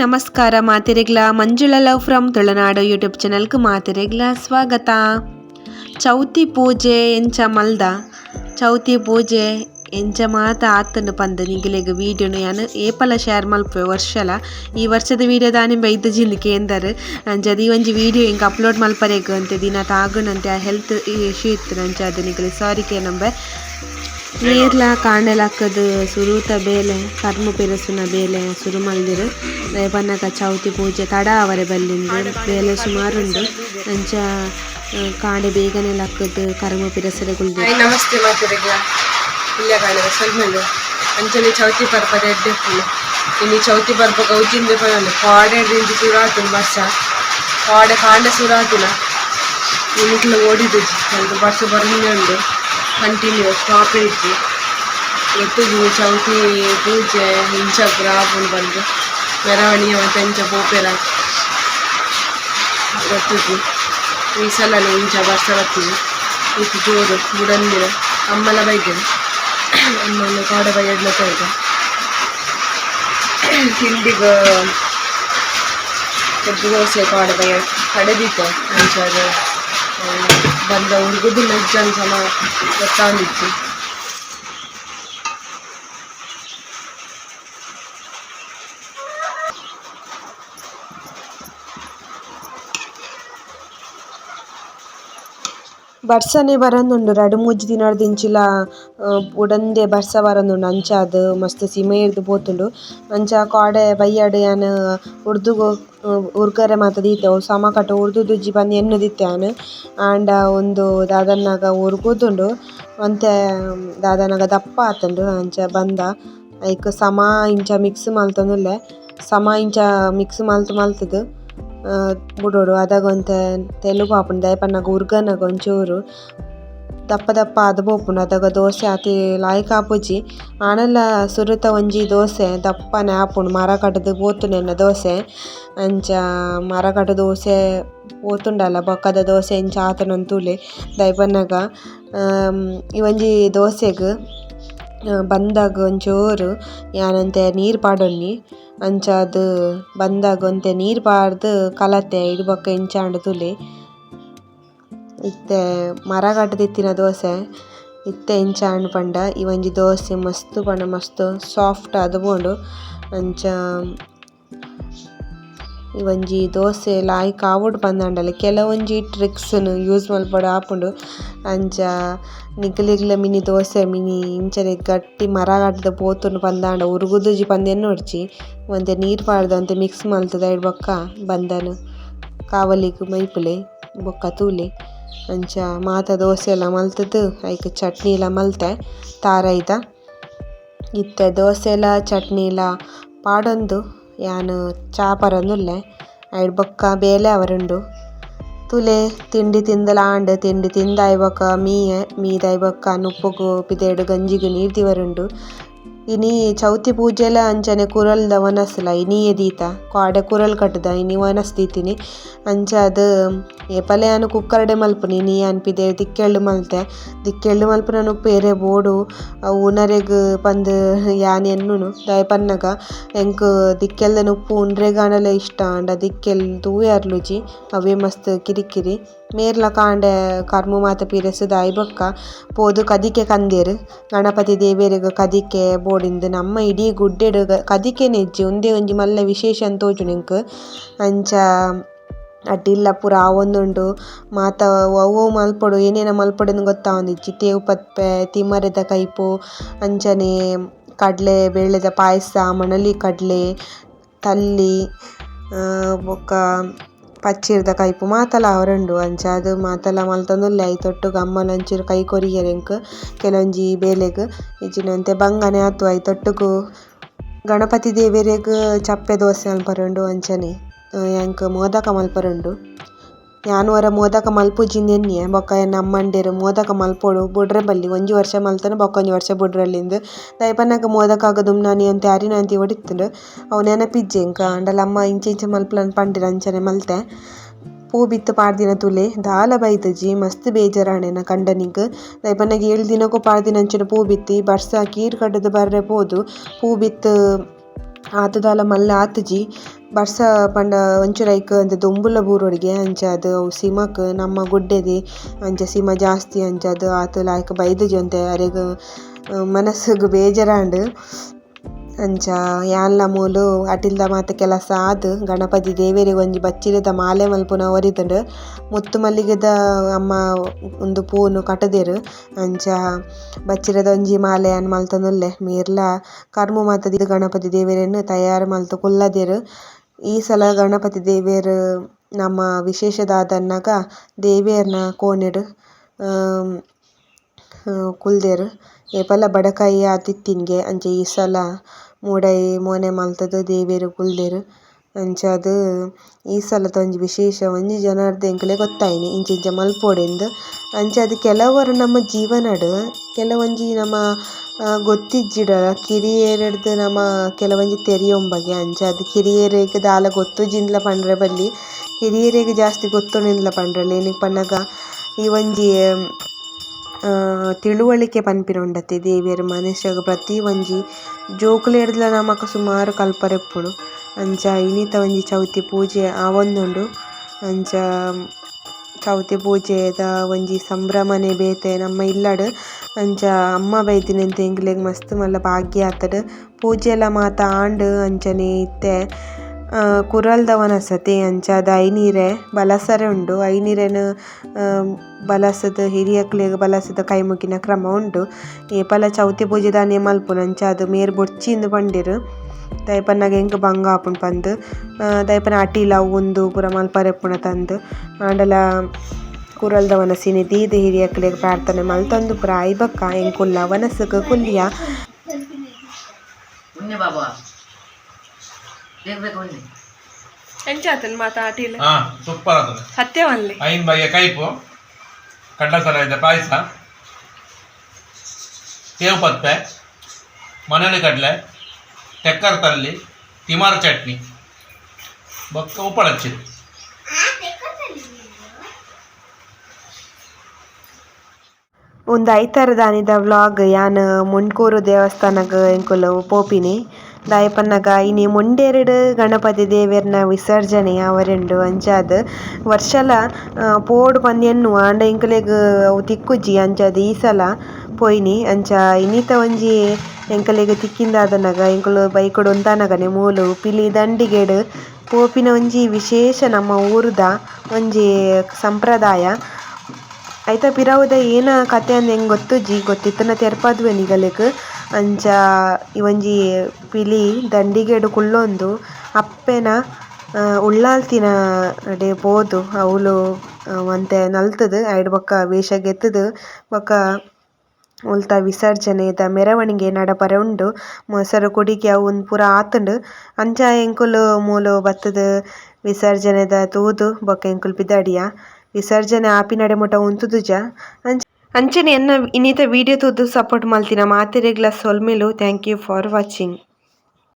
ನಮಸ್ಕಾರ, ಮಾತೆರೆಗ್ಲ. Manjula love from Tulunadu YouTube ಚಾನಲ್ಗೆ ಮಾತೆರೆಗ್ಲ ಸ್ವಾಗತ. ಚೌತಿ ಪೂಜೆ ಎಂಚ ಮಲ್ದ. ಚೌತಿ ಪೂಜೆ ಎಂಚ ಮಾತ ಆತನು ಪಂದ ನಿಗಿಲೆಗ್ ವೀಡಿಯೋನು ಯಾನು ಏಪಲ ಶೇರ್ ಮಲ್ಪೆ ವರ್ಷಲ. ಈ ವರ್ಷದ ವೀಡಿಯೋ ದಾನಿ ಬೈದ ಜಿಂದಿಕೆ ಎಂದರು ಜದಿ ಒಂಜಿ ವೀಡಿಯೋ ಹಿಂಗೆ ಅಪ್ಲೋಡ್ ಮಲ್ಪರೆಗ್ ಅಂತ ದಿನ ತಾಗುನಂತೆ ಆ ಹೆಲ್ತ್ ಇಶ್ಯೂ ಇತ್ತು ನಂಚ ಅದು ನಿಗಲಿ. ಸಾರಿ ಕೇನಂಬೆ ನೀರ್ಲ ಕಾಂಡೆಲಕ್ಕದು ಸುರೂತ ಬೇಲೆ, ಕರ್ಮು ಪೆರಸುನ ಬೇಲೆ ಸುರು ಮಲ್ದಿರು ಪನ್ನಗ ಚೌತಿ ಪೂಜೆ, ತಡ ಆವರೆ ಬಲ್ಲಿಂದು ಬೇಲೆ ಸುಮಾರುಂಡು. ಅಂಚ ಕಾಂಡ ಬೇಗನೆ ಲಕ್ಕದು ಕರ್ಮು ಪಿರಸರೆ ಗುಲ್ದಿ ನಮಸ್ತೆ ಮಾತಿರೆಗ್ಲ. ಇಲ್ಲೇ ಕಾಣಿದೆ ಸಲ್ಮೇಲು ಅಂಚನೆ ಚೌತಿ ಪರ್ಪದ ಎಡ್ಡೆ ಫುಲ್ ಇನ್ನು ಚೌತಿ ಪರ್ಪ ಗೌಜಿಂದ ಪಡಲ್ಲ ಕಾಡೆ ರಿಂಜಿ ಸುರಾತು ವರ್ಷ. ಕಾಡೆ ಕಾಂಡೆ ಸುರಾತಿನ. ಇನ್ಕ್ಲ ಓಡಿದ್ದು ಬರ್ಲಿಲ್ಲ ವರ್ಷ ಕಂಟಿನ್ಯೂ ಸ್ಟಾಪ್ ಇತ್ತು ಗೊತ್ತಿದ್ದು ಚೌತಿ, ಪೂಜೆ ಇಂಚ ಗ್ರಾಫ್ ಬಂದು. ಮೆರವಣಿಗೆ ಮತ್ತು ಇಂಚ ಪೋಪೆರ ಗೊತ್ತಿದ್ದು ಈ ಸಲ ಇಂಚ ವರ್ಷ ಬರ್ತೀವಿ ಇತ್ತು ಜೋರು, ಬುಡಂದಿರ ಅಮ್ಮಲ ಬೈದೆ ಅಮ್ಮನ ಕಾಡ ಬೈಯಡ್ಲ ತೋಟ ತಿಂಡಿಗ ಕಬ್ಬು ದೋಸೆ ಕಾಡ ಬೈಯ ಕಡೆದಿತ್ತು ಅಂಚಾದ ಬಂದ ಹುಡುಗದು ನಜ್ಜನ್ ಸಮ ಗೊತ್ತಾಂದಿತ್ತು ಬರ್ಸನೆ ಬರೊಂದುಂಡು. ರಡ್ ಮೂಜಿ ದಿನಡ್ದಿಂಚಿಲ ಉಡಂದೆ ಬರ್ಸ ಬರೊಂದುಂಡು. ಅಂಚಾದ್ ಮಸ್ತ್ ಸಿಮೆ ಇರ್ದು ಪೋತುಂಡು. ಅಂಚ ಕಾಡೆ ಬಯ್ಯಡ್ ಯಾನ್ ಉರ್ದುಗು ಉರ್ಗರೆ ಮಾತ ದೀತೆ. ಅವು ಸಮ ಕಟ ಉರ್ದುದುಜ್ಜಿ ಪಂದ್ ಎನ್ನು ದಿತ್ತೆ ಯಾನ್ ಆಂಡ ಒಂದು ದಾದನಗ ಉರ್ಗುದುಂಡು. ಒಂತೆ ದಾದನಗ ದಪ್ಪ ಆತುಂಡು. ಅಂಚ ಬಂದ ಐಕ್ ಸಮ ಇಂಚ ಮಿಕ್ಸ್ ಮಲ್ತೊಂದುಲ್ಲೆ. ಸಮ ಇಂಚ ಮಿಕ್ಸ್ ಮಲ್ತ್ ಮಲ್ತುದು. ಆ, ಬುಡೋಡು ಅದಾಗ ಒಂತೆ ತೆಲು ಪಾಪುಂಡು ದಾಯೆ ಪನ್ನಗ ಉರ್ಗನಗ ಒಂಚೂರು ದಪ್ಪ ದಪ್ಪ ಆದ್ ಪೋಪುಂಡು ಅದಾಗ ದೋಸೆ ಆತಿ ಲಾಯ್ಕ್ ಆಪುಜಿ ಆಂಡಲ ಸುರುತ ಒಂಜಿ ದೋಸೆ ದಪ್ಪನೆ ಆಪುಂಡು ಮರ ಕಟುದು ಪೋತುನೆನ್ನ ದೋಸೆ ಅಂಚ ಮರ ಕಟ್ ದೋಸೆ ಪೋತುಂಡಲ ಬೊಕ್ಕದ ದೋಸೆ ಇಂಚ ಆತುಂಡು ತೂಲೆ ದಾಯೆ ಪನ್ನಗ ಆಮ್, ಈ ಒಂಜಿ ದೋಸೆಗ್ ಆ, ಬಂದಾಗ ಒಂಚೂರು ಯಾನಂತೆ ನೀರು ಪಾಡೊನ್ನಿ ಅಂಚ ಬಂದಾಗ ಒಂತೆ ನೀರು ಪಾಡ್ದ್ ಕಲತೆ ಇಡ್ ಬೊಕ ಇಂಚಾಂಡ್ ತೂಲೆ. ಇತ್ತೆ ಮರ ಕಟ್ದಿತ್ತಿನ ದೋಸೆ, ಇತ್ತೆ ಇಂಚಾಂಡ್ ಪಂಡ, ಈ ಒಂಜಿ ದೋಸೆ ಮಸ್ತ್ ಪಂಡ, ಮಸ್ತ್ ಸಾಫ್ಟ್ ಆದ್ ಅಂಚ ಒಂಜಿ ದೋಸೆ ಲಾಯ್ಕ್ ಕಾವುಡ್ ಪಂದಾಂಡಲ ಕೆಲವೊಂಜಿ ಟ್ರಿಕ್ಸ್ ಯೂಸ್ ಮಲ್ಪೊಡು ಆಪುಂಡು. ಅಂಚ ನಿಗ್ಲಿಗ್ಲ ಮಿನಿ ದೋಸೆ, ಮಿನಿ ಇಂಚನೆ ಗಟ್ಟಿ ಮರ ಗಟ್ಟದ ಪೋತುಂಡು ಪಂದಾಂಡ ಉರುಗುದುಜಿ ಪಂದ್ ಎನ್ನೊಡ್ಚಿ ಒಂದೆ ನೀರ್ ಪಾಡ್ದಂತೆ ಮಿಕ್ಸ್ ಮಲ್ತುದ ಐಡ್ ಬೊಕ್ಕ ಬಂದನ್. ಕಾವಲಿಗ್ ಮೈಪುಲೆ, ಬೊಕ್ಕ ತೂಲೆ. ಅಂಚ ಮಾತ ದೋಸೆ ಎಲ್ಲ ಮಲ್ತುದು, ಐಕ್ ಚಟ್ನಿ ಎಲ್ಲ ಮಲ್ತೆ, ತಾರೈದ. ಇತ್ತೆ ದೋಸೆಲ ಚಟ್ನಿಲ ಪಾಡೊಂದು. ಯಾನ್ ಚಾಪರೊಂದುಲ್ಲೆ ಐಡ್ ಬೊಕ್ಕ ಬೇಲೆ ಅವರುಂಡು ತೂಲೆ ತಿಂಡಿ ತಿಂದಲಾಂಡ್ ತಿಂಡಿ ತಿಂದಾಯ್ ಬೊಕ ಮೀಯೆ ಮೀದಾಯ್ ಬೊಕ ಉಪ್ಪುಗು ಪಿದೆಡ್ ಗಂಜಿಗ್ ನೀರ್ ದಿವರುಂಡು ಇನಿ ಚೌತಿ ಪೂಜೆಲ ಅಂಚನೆ ಕುರಲ್ದ ವನಸ್ಲ ಇನಿಯೆ ದೀತ. ಕಾಡ ಕುರಲ್ ಕಟ್ಟುದ, ಇನಿ ವನಸ್ ದೀತಿನಿ. ಅಂಚ ಅದ್ ಏಪಲೆ ಯಾನ್ ಕುಕ್ಕರ್ಡೆ ಮಲ್ಪುನಿ ಇನಿ ಅನ್ಪಿದೆ ಪಿದೆ ದಿಕ್ಕೆಳ್ಳು ಮಲ್ತೆ. ದಿಕ್ಕೆಳ್ಳು ಮಲ್ಪುನನು ಪೇರೆ ಬೋಡು ಉನರೆಗ ಪಂದ್ ಯಾನ್ ಎನ್ನುನು ದಾಯೆ ಪನ್ನಗ ಎಂಕ್ ದಿಕ್ಕೆಲ್ದನ ಉಪ್ಪು ಉಂಡ್ರೆಗಾಂಡಲ ಇಷ್ಟ ಆಂಡ ದಿಕ್ಕೆಲ್ ತೂವೆರ್ಲುಜಿ ಅವೇ ಮಸ್ತ್ ಕಿರಿಕಿರಿ. ಮೇರ್ಲ ಕಾಂಡೆ ಕರ್ಮು ಮಾತ ಪಿರಸುದ ಐ ಬೊಕ್ಕ. ಪೋದು ಕದಿಕೆ ಕಂದೆರ್. ಗಣಪತಿ ದೇವೆರೆಗ್ ಕದಿಕೆ ಬೋಡಿಂದ್ ನಮ್ಮ ಇಡೀ ಗುಡ್ಡೆಡ್ ಕದಿಕೆ ಕದಿಕೆನೆ ಇಜ್ಜಿ ಒಂದೇ ಒಂಜಿ ಮಲ್ಲ ವಿಶೇಷ ಅಂತ ತೋಜುಂಡು ಅಂಚ ಅಡ್ಡಿಲ್ಲ ಪೂರ ಆವೊಂದುಂಡು. ಮಾತ ಅವು ಮಲ್ಪಡು, ಏನೇನ ಮಲ್ಪೊಡು ಗೊತ್ತಾವೊಂದಿಜ್ಜಿ ತೇವು ಪತ್ಪೆ ತಿಮ್ಮರೆದ ಕೈಪು, ಅಂಚನೆ ಕಡ್ಲೆ ಬೇಳೆದ ಪಾಯಸ, ಮಣಲಿ ಕಡ್ಲೆ, ತಲ್ಲಿ ಬೊಕ್ಕ ಪಚ್ಚಿರ್ದ ಕೈಪು ಮಾತಲ ಅವರುಂಡು ಅಂಚ ಅದು ಮಾತಲ ಮಲ್ತೊಂದುಲ್ಲೆ ಐತೊಟ್ಟುಗು ಅಮ್ಮಲ ಒಂಚೂರು ಕೈ ಕೊರಿಯೆರ್ ಎಂಕ್ ಕೆಲವೊಂಜಿ ಬೇಲೆಗ್ ಇಜ್ಜಿಂಡಂತೆ ಬಂಗನೆ ಆತು ಐತೊಟ್ಟುಗು ಗಣಪತಿ ದೇವೆರೆಗ್ ಚಪ್ಪೆ ದೋಸೆ ಮಲ್ಪರುಂಡು ಅಂಚನೆ ಎಂಕ್ ಮೋದಕ ಮಲ್ಪರುಂಡು ಯಾನ್ ವರ ಮೋದಕ ಮಲ್ಪುಜಿಂದ ಬೊಕ ನಮ್ಮ ಅಮ್ಮಂಡೆರ್ ಮೋದಕ ಮಲ್ಪೊಡು ಬುಡ್ರೆ ಬಲ್ಲಿ. ಒಂಜಿ ವರ್ಷ ಮಲ್ತನೆ ಬೊಕ ಒಂಜಿ ವರ್ಷ ಬುಡ್ರಲ್ಲಿಂದ್. ದಾಯೆ ಪನ್ನಗ ಮೋದಕ ಆದ್ ದುಮ್ನಾನಿ ಒಂತೆ ಅರಿನಾಂತಿ ಒಡಿತ್ತುಂಡು ಅವು ನೆನಪಿಜ್ಜೆ ಎಂಕ ಆಂಡಲ ಅಮ್ಮ ಇಂಚಿ ಇಂಚಿ ಮಲ್ಪುಲನ್ ಪಂಡಿರ ಅಂಚನೆ ಮಲ್ತೆ. ಪೂ ಬಿತ್ತು ಪಾಡ್ದಿನ ತುಲೆ. ದಾಲ ಬೈತುಜಿ ಮಸ್ತ್ ಬೇಜಾರಾಂಡೆನ ಕಂಡನಿಗ್ ದಾಯೆ ಪನ್ನಗ ಏಳ್ ದಿನಕ್ಕೂ ಪಾಡ್ದಿನ ಅಂಚನೆ ಪೂ ಬಿತ್ತಿ. ಬರ್ಸ, ಕೀರ್ ಕಡ್ದ್ ಬರ್ರೆ ಪೋದು. ಪೂ ಬಿತ್ತು ಆತುದಾಲ ಮಲ್ಲ ಆತುಜಿ. ಬರ್ಸ ಪಂಡ ಒಂಚೂರು ಐಕ್ ಅಂದ್ ದೊಂಬುಲ ಬೂರೊಡಿಗೆ ಅಂಚಾದ್ ಅವು ಸಿಮಕ್ ನಮ್ಮ ಗುಡ್ಡೆದೆ ಅಂಚ ಸಿಮ ಜಾಸ್ತಿ ಅಂಚಾದ್ ಆತ್ ಲಾಯ್ಕ್ ಬೈದುಜಿ ಒಂತೆ ಅರೆಗ್ ಮನಸ್ಗ್ ಬೇಜಾರಾಂಡ್. ಅಂಚ ಯಾನ್ಲ ಮೂಲು, ಅಟಿಲ್ದ ಮಾತ ಕೆಲಸ ಆದ್ ಗಣಪತಿ ದೇವೆರೆಗ್ ಒಂಜಿ ಬಚ್ಚಿರದ ಮಾಲೆ ಮಲ್ಪುನ ಒರಿತುಂಡ್ ಮುತ್ತು ಮಲ್ಲಿಗೆದ ಅಮ್ಮ ಉಂದು ಪೂನು ಕಟುದೆರ್. ಅಂಚ, ಬಚ್ಚಿರದ ಒಂಜಿ ಮಾಲೆ ಅನ್ ಮಲ್ತೊಂದುಲ್ಲೆ ಮೀರ್ಲ, ಕರ್ಮು ಮಾತ ಗಣಪತಿ ದೇವೆರೆನ್ ತಯಾರ್ ಮಲ್ತ್ ಕುಲ್ಲದೆರ್. ಈ ಸಲ ಗಣಪತಿ ದೇವೆರ್ ನಮ್ಮ ವಿಶೇಷ ದಾದನ್ನಗ ದೇವೆರ್ನ ಕೋಣೆಡ್. ಕುಲ್ದೆರ್. ಏಪಲ ಬಡಕಾಯಿ ಆತಿತ್ತಿನ್ಗೆ ತಿತ್ತಿನ್ಗೆ ಅಂಚ ಈ ಸಲ ಮೂಡೈ ಮೋನೆ ಮಲ್ತುದು ದೇವೆರ್ ಕುಲ್ದೆರ್. ಅಂಚಾದ್ ಈ ಸಲದ ಒಂಜಿ ವಿಶೇಷ, ಒಂಜಿ ಜನರ್ದ್ ಎಂಕ್ಲೆ ಗೊತ್ತಾಯಿನಿ, ಇಂಚ ಇಂಚ ಮಲ್ಪೊಡೆಂದ್. ಅಂಚಾದ್ ಕೆಲವರು ನಮ್ಮ ಜೀವನಡ್, ಕೆಲವೊಂಜಿ ನಮ ಗೊತ್ತಿಜ್ಜಿಡ, ಕಿರಿಯೆರೆಡ್ದ್ ನಮ ಕೆಲವೊಂಜಿ ತೆರಿಯೊಂಬಗೆ ಅಂಚಾದ್ ಕಿರಿಯೆರೆಗ್ ದಾಲ ಗೊತ್ತುಜಿಂದ್ಲ ಪಂಡ್ರೆ ಬಲ್ಲಿ ಹಿರಿಯೆರೆಗ್ ಜಾಸ್ತಿ ಗೊತ್ತುಂಡಿಂದ್ಲ ಪಂಡ್ರೆ ಎನಿಕ್ ಪನ್ನಗ ಈ ಒಂಜಿ ತಿಳುವಳಿಕೆ ಪನ್ಪಿನ ದೇವೆರ್ ಮನುಷ್ಯಗ್ ಪ್ರತಿ ಒಂಜಿ ಜೋಕುಲೆಡ್ಲ ನಮಕ್ ಸುಮಾರ್ ಕಲ್ಪರೆಪ್ಪುಂಡು ಅಂಚ ಇನಿತ ಒಂಜಿ ಚೌತಿ ಪೂಜೆ ಆವೊಂದುಂಡು ಅಂಚ ಚೌತಿ ಪೂಜೆದ ಒಂಜಿ ಸಂಭ್ರಮನೆ ಬೇತೆ ನಮ್ಮ ಇಲ್ಲಡ್. ಅಂಚ ಅಮ್ಮ ಬೈದಿನೆಂತ್ ಎಂಕ್ಲೆಗ್ ಮಸ್ತ್ ಮಲ್ಲ ಭಾಗ್ಯ ಆತಡ್. ಪೂಜೆಲ ಮಾತ ಆಂಡ್ ಅಂಚನೆ ಇತ್ತೆ. ಕುರಲ್ದ ವನಸತೆ ಅಂಚಾದ್ ಐನೀರೆ ಬಲಸರೆ ಉಂಡು. ಐನೀರೆನ್ ಬಳಸದ್ ಹಿರಿಯಕ್ಲೆಗ್ ಬಲಸದ ಕೈ ಮುಗ್ಗಿನ ಕ್ರಮ ಉಂಡು. ಏಪಲ ಚೌತಿ ಪೂಜೆ ದಾನೆ ಮಲ್ಪುನ ಅಂಚಾದ್ ಮೇರ್ ಬೊರ್ಚಿಂದ್ ಪಂಡೆರ್ ದಾಯೆ ಪನ್ನಗ ಎಂಕ್ ಬಂಗ ಆಪುಂಡು ಪಂದ್. ದಾಯೆಪನ ಅಟಿಲ ಅವ್ವುಂದು ಪೂರ ಮಲ್ಪರೆಪ್ಪುನ ತಂದ್. ಆಂಡಲ ಕುರಲ್ದ ವನಸಿನೆ ದೀದ್ ಹಿರಿಯಕ್ಲೆಗ್ ಪ್ರಾರ್ಥನೆ ಮಲ್ತೊಂದು ಪೂರ ಐಬಕ್ಕ ಎಂಕ್ ಕುಲ್ಲ ವನಸ್ಗ್ ಕುಲ್ಲಿಯ ಎಂಚಾತನ್ ಮಾತ ಆಟಿಲ್ ಹಾ ಸೂಪರ್ ಆಗ್ತದೆ ಸತ್ಯವನ್ಲಿ ಐನ್ ಬಗೆಯ ಕೈಪು. ಕಡ್ಲಸರ ಪಾಯಸ. ಸೇವ್ ಪತ್ತೆ ಮನೇಲಿ ಕಡಲೆ ತೆಕ್ಕರ್ ತಲ್ಲಿ ತಿಮಾರ ಚಟ್ನಿ. ಬೊಕ್ಕ ಉಪ್ಪಳ ಹಚ್ಚಿದೆ ಒಂದು ಐತರದಾನಿದ ವ್ಲಾಗ್ ಯಾನ್ ಮುಂಡ್ಕೂರು ದೇವಸ್ಥಾನಗ್ ಎಂಕುಲು ಪೋಪಿನಿ. ಪನ್ನಗ ಇನಿ ಮುಂಡೆರ್ಡ್ ಗಣಪತಿ ದೇವೆರ್ನ ವಿಸರ್ಜನೆ ಆವರೆಂಡು ಅಂಚಾದ್ ವರ್ಷಲ ಪೋಡ್ ಪಂದ್ ಎನ್ನುವ ಆಂಡ ಎಂಕ್ಲೆಗ್ ಅವು ತಿಕ್ಕುಜಿ ಅಂಚಾದ್ ಈ ಸಲ ಪೋಯಿನಿ ಅಂಚ ಇನ್ನಿತ ಒಂಜಿ ಎಂಕಲೆಗ್ ತಿಕ್ಕಿಂದಾದನಗ ಎಂಕುಲು ಬೈಕುಡು ಉಂತಾನಗನೆ ಮೂಲು. ಪಿಲಿ ದಂಡಿಗೆಡ್ ಪೋಪಿನ ಒಂಜಿ ವಿಶೇಷ ನಮ್ಮ ಊರುದ, ಒಂಜಿ ಸಂಪ್ರದಾಯ. ಐತ ಪಿರವುದ ಏನ ಕತೆ ಅಂದ್ ಎಂಕ್ ಗೊತ್ತುಜಿ ಗೊತ್ತಿತ್ತನ ತೆರಪಾದ್ವೆ ನಿಗಲೆಗ್. ಅಂಚ ಇವೊಂಜಿ ಒಂಜಿ ಪಿಲಿ, ದಂಡಿಗೆಡ್ ಕುಲ್ಲೊಂದು ಅಪ್ಪೆನ ಉಳ್ಳಾಲ್ತಿನ ಡೆ ಪೋದು, ಅವ್ಲು ಒಂತೆ ನಲ್ತುದು, ಐಡ್ ಬೊಕ್ಕ ವೇಷ ಗೆತ್ತುದು ಬೊಕ ಉಲ್ತ ವಿಸರ್ಜನೆದ ಮೆರವಣಿಗೆ ನಡಪರೆ ಉಂಡು, ಮೊಸರು ಕುಡಿಕೆ ಅವು ಪೂರ ಆತುಂಡು ಅಂಚ ಎಂಕುಲು ಮೂಲು ಬತ್ತುದು, ವಿಸರ್ಜನೆದ ತೂದು ಬೊಕ ಎಂಕುಲು ಪಿದಡಿಯ, ವಿಸರ್ಜನೆ ಆಪಿನಡೆ ಮುಟ ಉಂತುದುಜ ಅಂಚ ಅಂಚನೆ ಎನ್ನ ಇನ್ನಿತ ವಿಡಿಯೋ ತೂದು ಸಪೋರ್ಟ್ ಮಲ್ತಿನ ಮಾತೆರೆಗ್ಲ ಸೊಲ್ಮೆಲು ಥ್ಯಾಂಕ್ ಯು ಫಾರ್ ವಾಚಿಂಗ್